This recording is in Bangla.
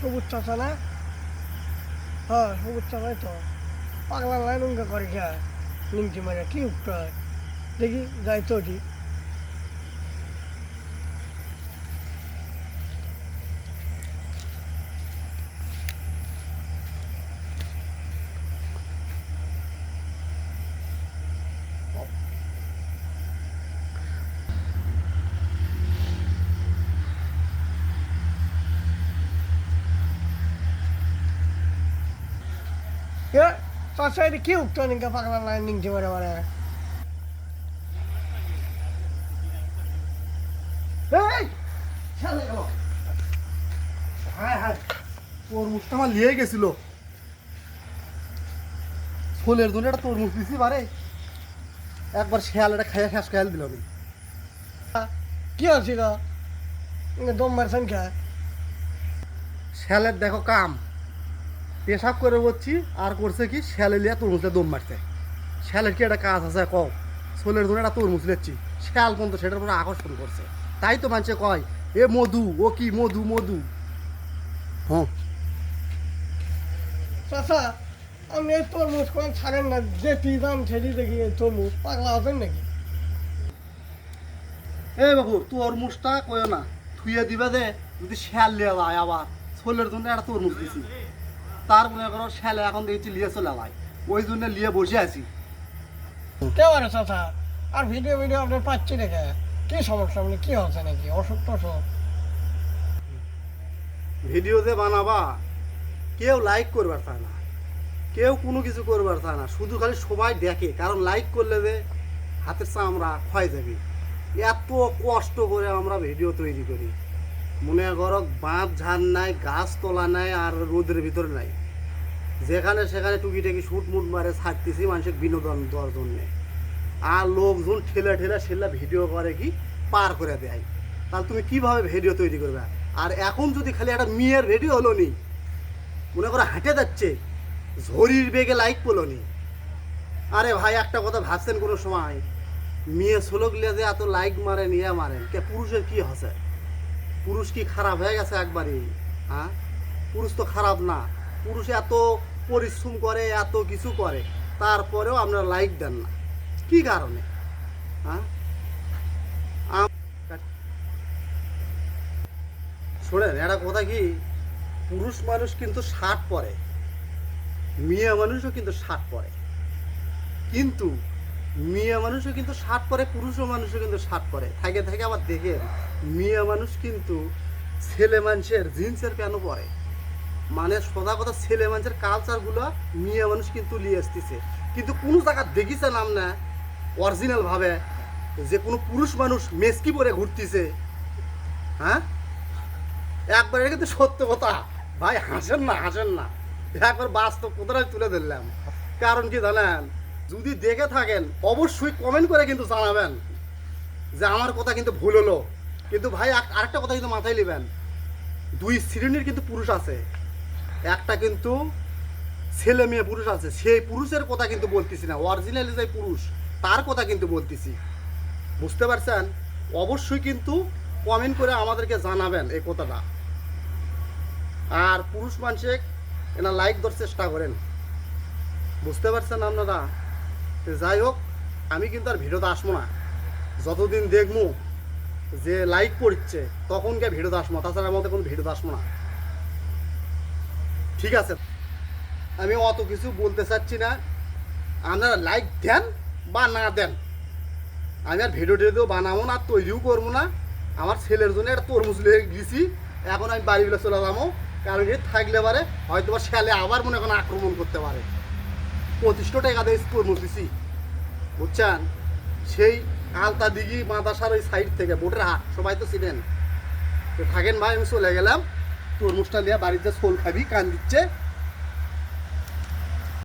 সবুজ চাষা না? হ্যাঁ সবুজ চাষাই তো। পাগলা লাইন করে কে নিমটি মারে কি উঠতে দেখি যাই তো ঠিক কে চাচা এটা কি উঠতে নিকা পাগলা লাইন নিমটি মারে মারে এই খেলে গেল হায় হায় তরমুজটা আমার লিয়ে গেছিল। ছোলের জন্য একটা তরমুজ দিছি বারে। একবার শেয়াল এটা খাইয়া শেষ খেয়াল দিল আমি কি হচ্ছিল দম মারছেন কে? শ্যালের দেখো কাম। পেশাব করে বলছি আর করছে কি শ্যালে লিয়া তরমুজটা দম মারছে। শ্যালের কি একটা কাজ আছে কও? ছোলের জন্য একটা তরমুজ লেচ্ছি। শ্যাল পর্যন্ত সেটার উপরে আকর্ষণ করছে। তাই তো মানুষে কয় এ মধু ও কি মধু মধু? হ্যাঁ। চাচা আপনি এই তরমুজ কোন ছাড়েন না যে দাম ছেড়ে দেখি এই তরমুজ পাগলা হবেন নাকি? এই বাবু তরমুজটা কয় না থুয়ে দিবে দে যদি শ্যাল লিয়ে যায় আবার। ছোলের জন্য একটা তরমুজ দিছি। তার মনে করো শ্যালে এখন দেখছি লিয়ে চলে যায়। ওই জন্য লিয়ে বসে আছি। কেউ আরে চাচা? আর ভিডিও ভিডিও আপনি পাচ্ছি দেখে কি সমস্যা? আপনি কি হচ্ছে নাকি? অসুখ টসুখ? ভিডিও যে বানাবা। কেউ লাইক করবার চায় না। কেউ কোনো কিছু করবার চায় না। শুধু খালি সবাই দেখে। কারণ লাইক করলে যে হাতের চামড়া ক্ষয় যাবে। এত কষ্ট করে আমরা ভিডিও তৈরি করি। মনে করো বাঁধ, ঝাড় নাই, গাছ তোলা নাই আর রোদের ভিতরে নাই। যেখানে সেখানে টুকি টাকি শুট মুট মারে ছাড়তেছি, মানুষের বিনোদন দেওয়ার জন্যে। আর লোকজন ঠেলে ঠেলে সেলা ভিডিও করে কি, পার করে দেয়। তাহলে তুমি কীভাবে ভিডিও তৈরি করবে? আর এখন যদি খালি একটা মেয়ের ভিডিও হলো নি, মনে করো হাঁটে যাচ্ছে, ঝড়ির বেগে লাইক পেল নি। আরে ভাই, একটা কথা ভাবছেন কোনো সময়, মেয়ে গিলে যে এত লাইক মারেন ইয়ে মারেন, কে পুরুষের কি হসে? পুরুষ কি খারাপ হয়ে গেছে একবারই? হ্যাঁ? পুরুষ তো খারাপ না। পুরুষ এত পরিশ্রম করে, এত কিছু করে, তারপরেও আপনারা লাইক দেন না। কি কারণে? হ্যাঁ? শোনেন, একটা কথা কি? পুরুষ মানুষ কিন্তু শার্ট পরে, মেয়ে মানুষও কিন্তু শার্ট পরে। কিন্তু মেয়ে মানুষও কিন্তু শার্ট পরে, পুরুষও মানুষও কিন্তু শার্ট পরে। থাকে থাকে আবার দেখেন মেয়ে মানুষ কিন্তু ছেলে মানুষের জিন্সের প্যান্টও পরে। মানে সদা কথা, ছেলে মানুষের কালচারগুলো মেয়ে মানুষ কিন্তু নিয়ে আসতেছে। কিন্তু কোনো জায়গা দেখিছে নাম না অরিজিনাল ভাবে, যে কোনো পুরুষ মানুষ মেসকি পরে ঘুরতেছে। হ্যাঁ? একবার কিন্তু সত্য কথা। ভাই, হাসেন না হাসেন না। একবার বাস্তব কথাটাই তুলে ধরলাম। কারণ কি জানেন? যদি দেখে থাকেন, অবশ্যই কমেন্ট করে কিন্তু জানাবেন যে আমার কথা কিন্তু ভুল হলো। কিন্তু ভাই আরেকটা কথা কিন্তু মাথায় নেবেন। দুই শ্রেণির কিন্তু পুরুষ আছে। একটা কিন্তু ছেলে মেয়ে পুরুষ আছে। সেই পুরুষের কথা কিন্তু বলতেছি না। অরিজিনালি যে পুরুষ, তার কথা কিন্তু বলতেছি। বুঝতে পারছেন? অবশ্যই কিন্তু কমেন্ট করে আমাদেরকে জানাবেন এই কথাটা। আর পুরুষ মানুষে এনা লাইক দেওয়ার চেষ্টা করেন। বুঝতে পারছেন আপনারা? যাই হোক, আমি কিন্তু আর ভিডিওতে আসব না। যতদিন দেখব যে লাইক পড়ছে তখন কে ভিডিওতে আসব না। তাছাড়া আমাদের কোনো ভিডিওতে আসব না। ঠিক আছে? আমি অত কিছু বলতে চাচ্ছি না। আপনারা লাইক দেন বা না দেন। আমি আর ভিডিও টিডিও বানাবো না, তৈরিও করব না। আমার ছেলের জন্য একটা তরমুজ লিয়ে গেছি এখন আমি বাড়িগুলো চলে যাব। কারণ এ থাকলে পারে, হয়তো বা ছেলে আবার মনে করেন আক্রমণ করতে পারে। পঁচিশটা টাকা দিয়ে তরমুজ দিছি। বুঝছেন? সেই আলতা দিঘি মাদাসার ওই সাইড থেকে, বোটের হাট, সবাই তো ছিলেন তো থাকেন ভাই, আমি চলে গেলাম। তরমুজটা নিয়ে বাড়িতে সোল খাবি, কান দিচ্ছে।